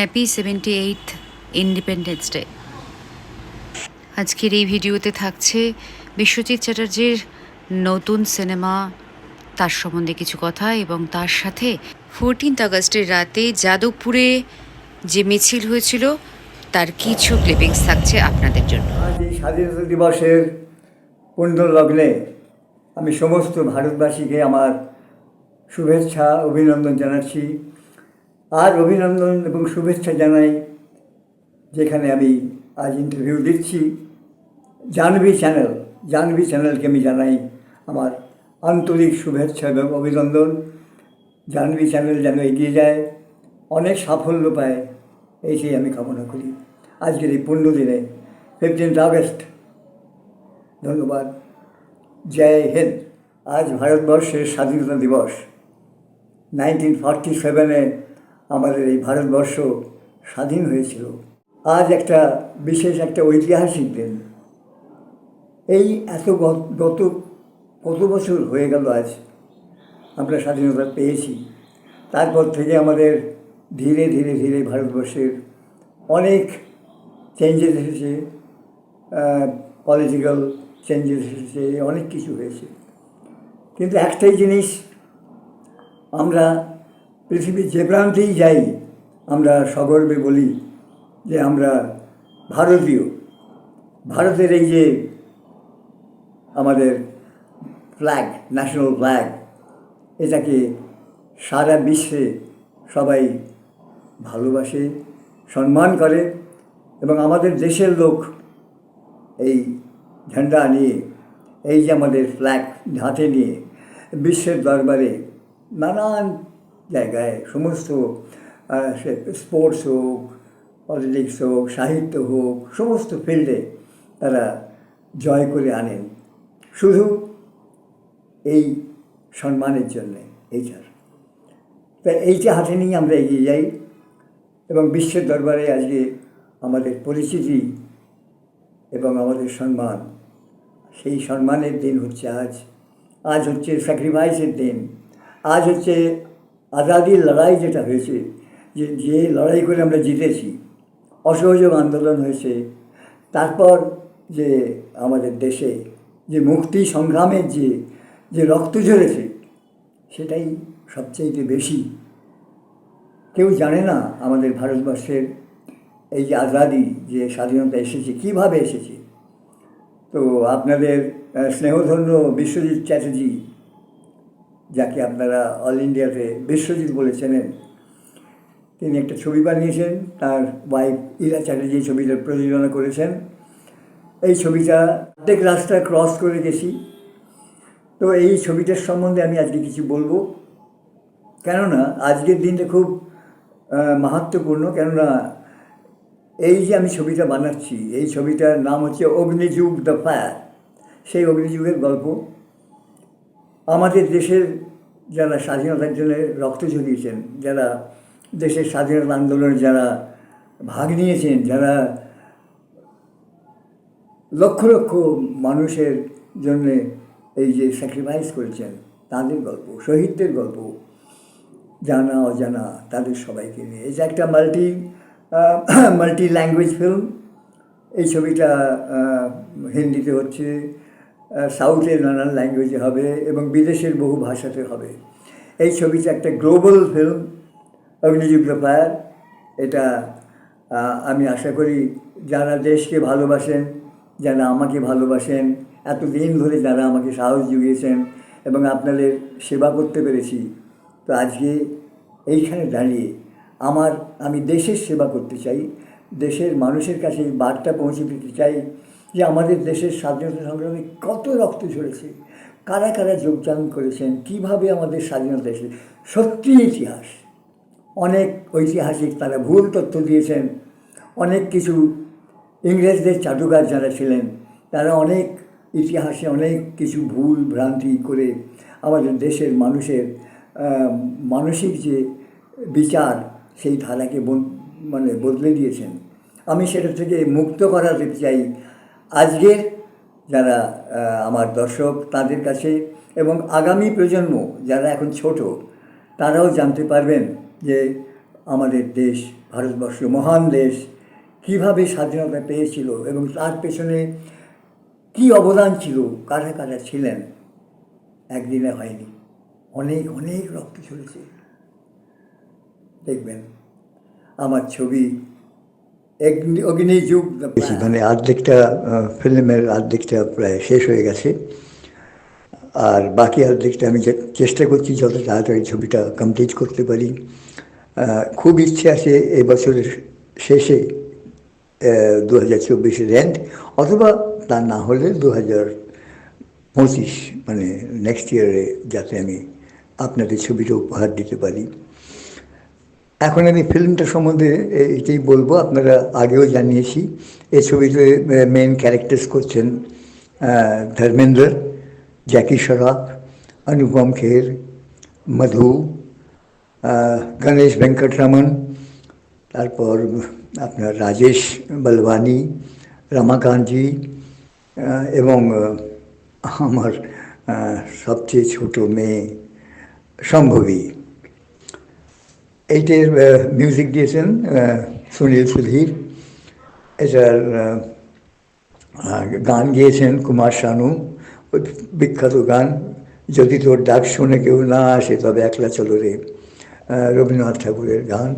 Happy seventy eight Independence Day আজকের এই ভিডিওতে থাকছে বিশ্বজিৎ চ্যাটার্জির নতুন সিনেমা, তার সম্বন্ধে কিছু কথা এবং তার সাথে ফোরটিন্থ আগস্টের রাতে যাদবপুরে যে মিছিল হয়েছিল, তার কিছু ক্লিপিংস থাকছে আপনাদের জন্য। স্বাধীনতা দিবসের পূর্ণ লগ্নে আমি সমস্ত ভারতবাসীকে আমার শুভেচ্ছা, অভিনন্দন জানাচ্ছি। আর অভিনন্দন এবং শুভেচ্ছা জানাই, যেখানে আমি আজ ইন্টারভিউ দিচ্ছি। জাহ্নবী চ্যানেল জাহ্নবী চ্যানেলকে আমি জানাই আমার আন্তরিক শুভেচ্ছা এবং অভিনন্দন। জাহ্নবী চ্যানেল যেন এগিয়ে যায়, অনেক সাফল্য পায় এইটাই আমি কামনা করি। আজকের এই পূর্ণ দিনে ফিফটিন্থ আগস্ট ধন্যবাদ। জয় হিন্দ। আজ ভারতবর্ষের স্বাধীনতা দিবস। নাইনটিন ফর্টি সেভেনে আমাদের এই ভারতবর্ষ স্বাধীন হয়েছিল। আজ একটা বিশেষ একটা ঐতিহাসিক দিন। এই এত গত কত বছর হয়ে গেল আজ আমরা স্বাধীনতা পেয়েছি। তারপর থেকে আমাদের ধীরে ধীরে ধীরে ভারতবর্ষের অনেক চেঞ্জেস এসেছে পলিটিক্যাল চেঞ্জেস এসেছে, অনেক কিছু হয়েছে। কিন্তু একটাই জিনিস আমরা পৃথিবীর যে প্রান্তেই যাই, আমরা সগর্বে বলি যে আমরা ভারতীয়। ভারতের এই যে আমাদের ফ্ল্যাগ ন্যাশনাল ফ্ল্যাগ এটাকে সারা বিশ্বে সবাই ভালোবাসে, সম্মান করে এবং আমাদের দেশের লোক এই ঝান্ডা নিয়ে, এই যে আমাদের ফ্ল্যাগ হাতে নিয়ে বিশ্বের দরবারে নানান জায়গায় সমস্ত স্পোর্টস হোক পলিটিক্স হোক, সাহিত্য হোক, সমস্ত ফিল্ডে তারা জয় করে আনেন। শুধু এই সম্মানের জন্যে এইটার তাই এইটা হাতে নিয়ে আমরা এগিয়ে যাই এবং বিশ্বের দরবারে আজকে আমাদের পরিচিতি এবং আমাদের সম্মান, সেই সম্মানের দিন হচ্ছে আজ। আজ হচ্ছে স্যাক্রিফাইসের দিন। আজ হচ্ছে আজাদির লড়াই যেটা হয়েছে, যে যে লড়াই করে আমরা জিতেছি, অসহযোগ আন্দোলন হয়েছে, তারপর যে আমাদের দেশে যে মুক্তি সংগ্রামের যে যে রক্ত ঝরেছে, সেটাই সবচেয়ে বেশি। কেউ জানে না আমাদের ভারতবর্ষের এই যে আজাদি যে স্বাধীনতা এসেছে, কীভাবে এসেছে? তো আপনাদের স্নেহধন্য বিশ্বজিৎ চ্যাটার্জি যাকে আপনারা অল ইন্ডিয়াতে বিশ্বজিৎ বলে চেনেন তিনি একটা ছবি বানিয়েছেন তার ওয়াইফ ইরা চ্যাটার্জি ছবিটা প্রযোজনা করেছেন। এই ছবিটা অর্ধেক রাস্তা ক্রস করে গেছি। তো এই ছবিটার সম্বন্ধে আমি আজকে কিছু বলব। কেননা আজকের দিনটা খুব আহ, মাহাত্ম্যপূর্ণ। কেননা এই যে আমি ছবিটা বানাচ্ছি এই ছবিটার নাম হচ্ছে অগ্নিযুগ দ্য ফায়ার। সেই অগ্নিযুগের গল্প। আমাদের দেশের যারা স্বাধীনতার জন্য রক্ত ঝরিয়েছেন, যারা দেশের স্বাধীনতা আন্দোলনে যারা ভাগ নিয়েছেন, যারা লক্ষ লক্ষ মানুষের জন্যে এই যে স্যাক্রিফাইস করেছেন, তাদের গল্প, শহীদদের গল্প, জানা, অজানা, তাদের সবাইকে নিয়ে। এই যে একটা মাল্টি মাল্টি ল্যাঙ্গুয়েজ ফিল্ম এই ছবিটা হিন্দিতে হচ্ছে সাউথের নানান ল্যাঙ্গুয়েজে হবে এবং বিদেশের বহু ভাষাতে হবে। এই ছবিটা একটা গ্লোবাল ফিল্ম অগ্নিযুক্ত ফায়ার এটা আমি আশা করি যারা দেশকে ভালোবাসেন, যারা আমাকে ভালোবাসেন, এতদিন ধরে যারা আমাকে সাহস জুগিয়েছেন এবং আপনাদের সেবা করতে পেরেছি, তো আজকে এইখানে দাঁড়িয়ে আমার, আমি দেশের সেবা করতে চাই, দেশের মানুষের কাছে বার্তা পৌঁছে দিতে চাই যে আমাদের দেশের স্বাধীনতা সংগ্রামে কত রক্ত ঝরেছে, কারা কারা যোগদান করেছেন, কীভাবে আমাদের স্বাধীনতা এসেছে, সত্যি ইতিহাস। অনেক ঐতিহাসিক তারা ভুল তথ্য দিয়েছেন, অনেক কিছু ইংরেজদের জাদুকার যারা ছিলেন, তারা অনেক ইতিহাসে অনেক কিছু ভুল ভ্রান্তি করে আমাদের দেশের মানুষের মানসিক যে বিচার, সেই ধারাকে মানে বদলে দিয়েছেন। আমি সেটা থেকে মুক্ত করাতে চাই আজকের যারা আমার দর্শক তাদের কাছে এবং আগামী প্রজন্ম যারা এখন ছোট, তারাও জানতে পারবেন যে আমাদের দেশ, ভারতবর্ষ মহান দেশ কীভাবে স্বাধীনতা পেয়েছিল এবং তার পেছনে কি অবদান ছিল, কারা কারা ছিলেন, একদিনে হয়নি। অনেক অনেক রক্ত চলেছে দেখবেন, আমার ছবি অগ্নি অগ্নি যুগ মানে অর্ধেকটা ফিল্মের অর্ধেকটা প্রায় শেষ হয়ে গেছে। আর বাকি অর্ধেকটা আমি চেষ্টা করছি যত তাড়াতাড়ি ছবিটা কমপ্লিট করতে পারি। খুব ইচ্ছে আছে এই বছরের শেষে দু হাজার চব্বিশের এন্ড অথবা তা না হলে দু হাজার পঁচিশ মানে নেক্সট ইয়ারে যাতে আমি আপনাদের ছবিটা উপহার দিতে পারি। এখন আমি ফিল্মটা সম্বন্ধে এইটাই বলব, আপনারা আগেও জানিয়েছি। এই ছবিতে মেন ক্যারেক্টার্স করছেন ধর্মেন্দ্র জ্যাকি শরফ অনুপম খের মধু গণেশ ভেঙ্কটরমন তারপর আপনার রাজেশ বলবানি, রমাকান্তজি এবং আমার সবচেয়ে ছোট মেয়ে, সম্ভবী। এইটার মিউজিক দিয়েছেন সুনীল সুধীর এটার গান গিয়েছেন কুমার শানু ওই বিখ্যাত গান। যদি তোর ডাক শুনে কেউ না আসে, তবে একলা চলো রে। রবীন্দ্রনাথ ঠাকুরের গান।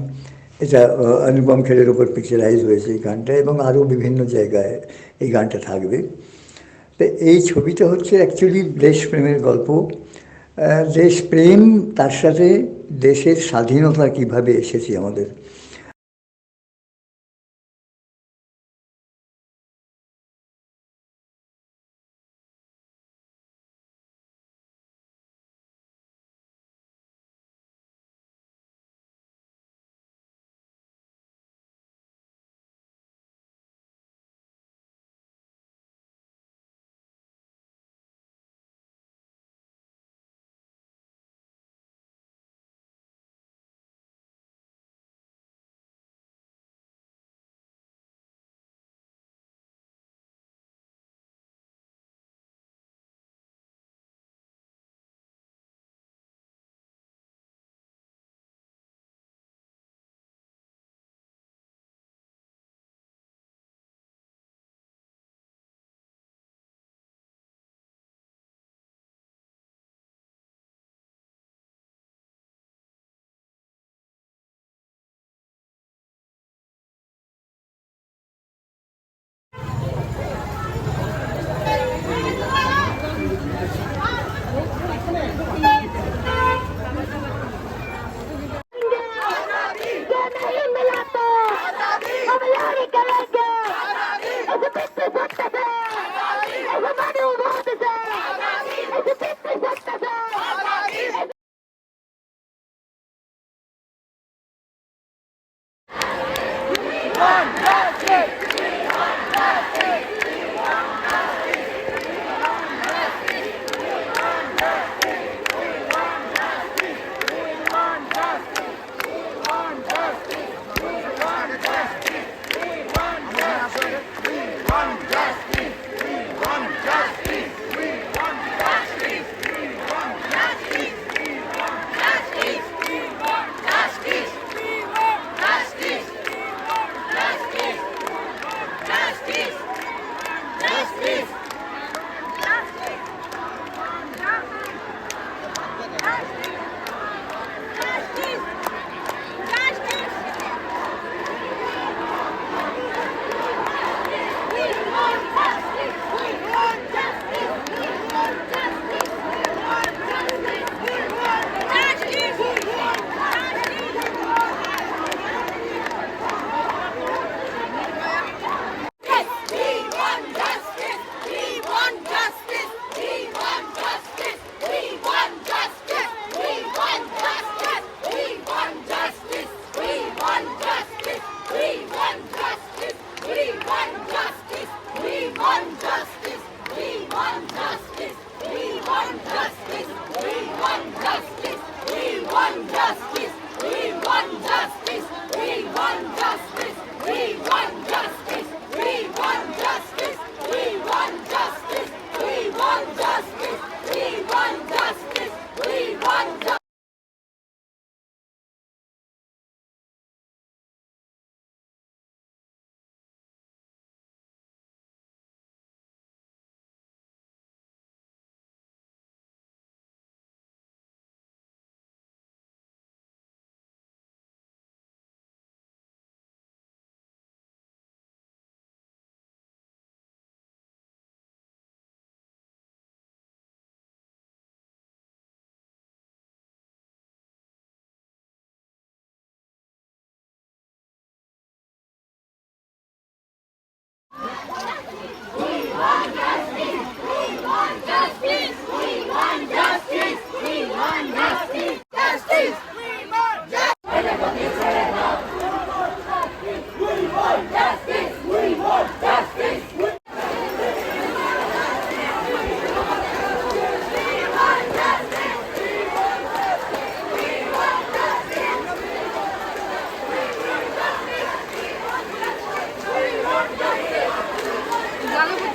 এটা অনুপম খেরের ওপর পিকচারাইজ হয়েছে এই গানটা, এবং আরও বিভিন্ন জায়গায় এই গানটা থাকবে। তো এই ছবিটা হচ্ছে অ্যাকচুয়ালি দেশপ্রেমের গল্প। দেশপ্রেম তার সাথে দেশের স্বাধীনতা কীভাবে এসেছে আমাদের?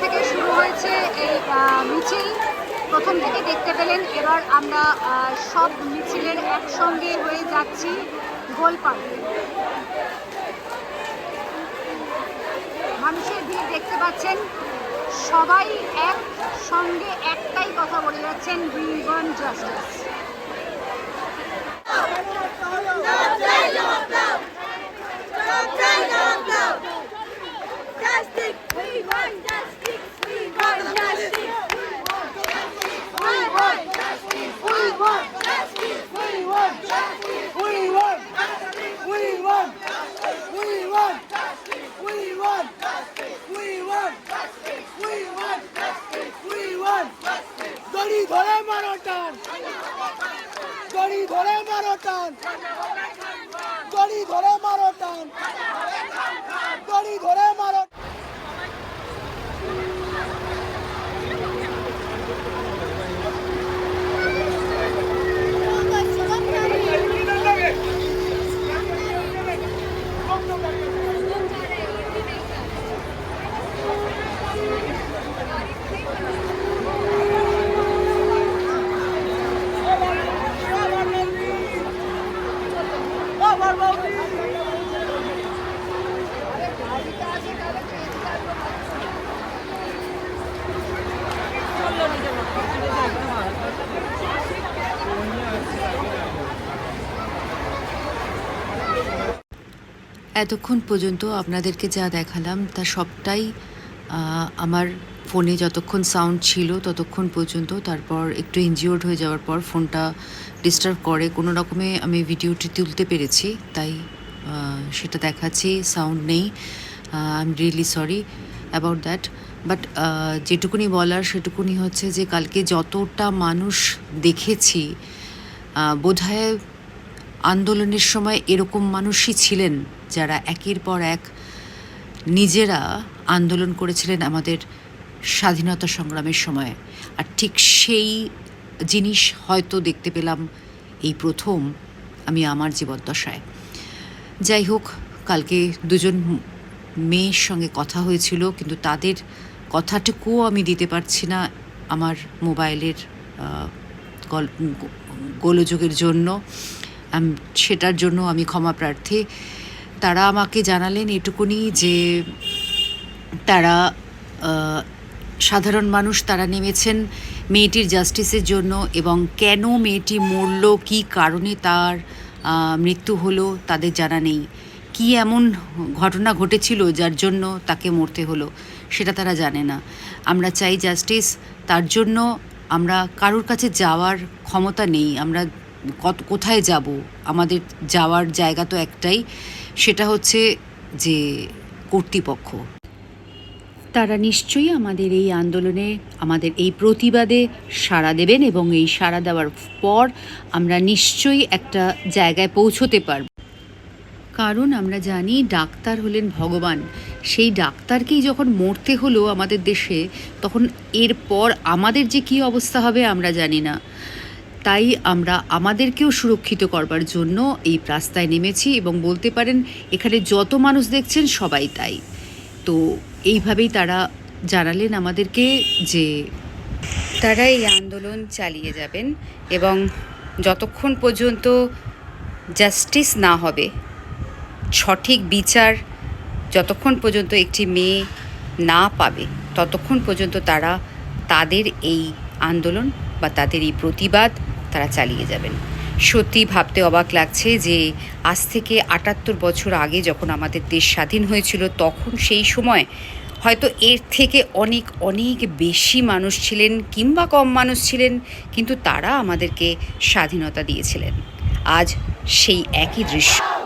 থেকে শুরু হয়েছে এই মিছিল। প্রথম থেকে দেখতে পেলেন এবার আমরা সব মিছিলের একসঙ্গে হয়ে যাচ্ছি গোলপাড়ে মানুষের ভিড় দেখতে পাচ্ছেন। সবাই এক সঙ্গে একটাই কথা বলে যাচ্ছেন ওয়ান্ট জাস্টিস ধরে মারো টান। দড়ি ধরে মারো টান। দড়ি ধরে এতক্ষণ পর্যন্ত আপনাদেরকে যা দেখালাম, তা সবটাই আমার ফোনে যতক্ষণ সাউন্ড ছিল ততক্ষণ পর্যন্ত। তারপর একটু ইনজিওর্ড হয়ে যাওয়ার পর ফোনটা ডিস্টার্ব করে। কোনো রকমে আমি ভিডিওটি তুলতে পেরেছি, তাই সেটা দেখাচ্ছি সাউন্ড নেই। I am really sorry about that but যেটুকুনি বলার সেটুকুনি হচ্ছে যে, কালকে যতটা মানুষ দেখেছি বোধ হয় আন্দোলনের সময় এরকম মানুষই ছিলেন যারা একের পর এক নিজেরা আন্দোলন করেছিলেন আমাদের স্বাধীনতা সংগ্রামের সময়। আর ঠিক সেই জিনিস হয়তো দেখতে পেলাম এই প্রথম আমি আমার জীবদ্দশায়। যাই হোক, কালকে দুজন মেয়ের সঙ্গে কথা হয়েছিল, কিন্তু তাদের কথাটুকুও আমি দিতে পারছি না আমার মোবাইলের গোলযোগের জন্য। সেটার জন্য আমি ক্ষমা প্রার্থী। তারা আমাকে জানালেন এটুকুনি যে, তারা সাধারণ মানুষ তারা নেমেছেন মেয়েটির জাস্টিসের জন্য এবং কেন মেয়েটি মরল, কী কারণে তার মৃত্যু হলো তাদের জানা নেই। কী এমন ঘটনা ঘটেছিল যার জন্য তাকে মরতে হলো সেটা তারা জানে না। আমরা চাই জাস্টিস, তার জন্য আমরা কারোর কাছে যাওয়ার ক্ষমতা নেই। আমরা কত, কোথায় যাব? আমাদের যাওয়ার জায়গা তো একটাই, সেটা হচ্ছে যে কর্তৃপক্ষ। তারা নিশ্চয়ই আমাদের এই আন্দোলনে, আমাদের এই প্রতিবাদে সাড়া দেবেন এবং এই সাড়া দেওয়ার পর আমরা নিশ্চয়ই একটা জায়গায় পৌঁছতে পারব। কারণ আমরা জানি ডাক্তার হলেন ভগবান। সেই ডাক্তারকেই যখন মরতে হলো আমাদের দেশে, তখন এরপর আমাদের যে কী অবস্থা হবে আমরা জানি না। তাই আমরা আমাদেরকেও সুরক্ষিত করবার জন্য এই রাস্তায় নেমেছি এবং বলতে পারেন, এখানে যত মানুষ দেখছেন সবাই তাই। তো এইভাবেই তারা জানালেন আমাদেরকে যে তারা এই আন্দোলন চালিয়ে যাবেন এবং যতক্ষণ পর্যন্ত জাস্টিস না হবে, সঠিক বিচার যতক্ষণ পর্যন্ত একটি মেয়ে না পাবে, ততক্ষণ পর্যন্ত তারা তাদের এই আন্দোলন বা তাদের এই প্রতিবাদ তারা চালিয়ে যাবেন। সত্যি ভাবতে অবাক লাগছে যে আজ থেকে আটাত্তর বছর আগে যখন আমাদের দেশ স্বাধীন হয়েছিল, তখন সেই সময় হয়তো এর থেকে অনেক অনেক বেশি মানুষ ছিলেন কিংবা কম মানুষ ছিলেন, কিন্তু তারা আমাদেরকে স্বাধীনতা দিয়েছিলেন। আজ সেই একই দৃশ্য।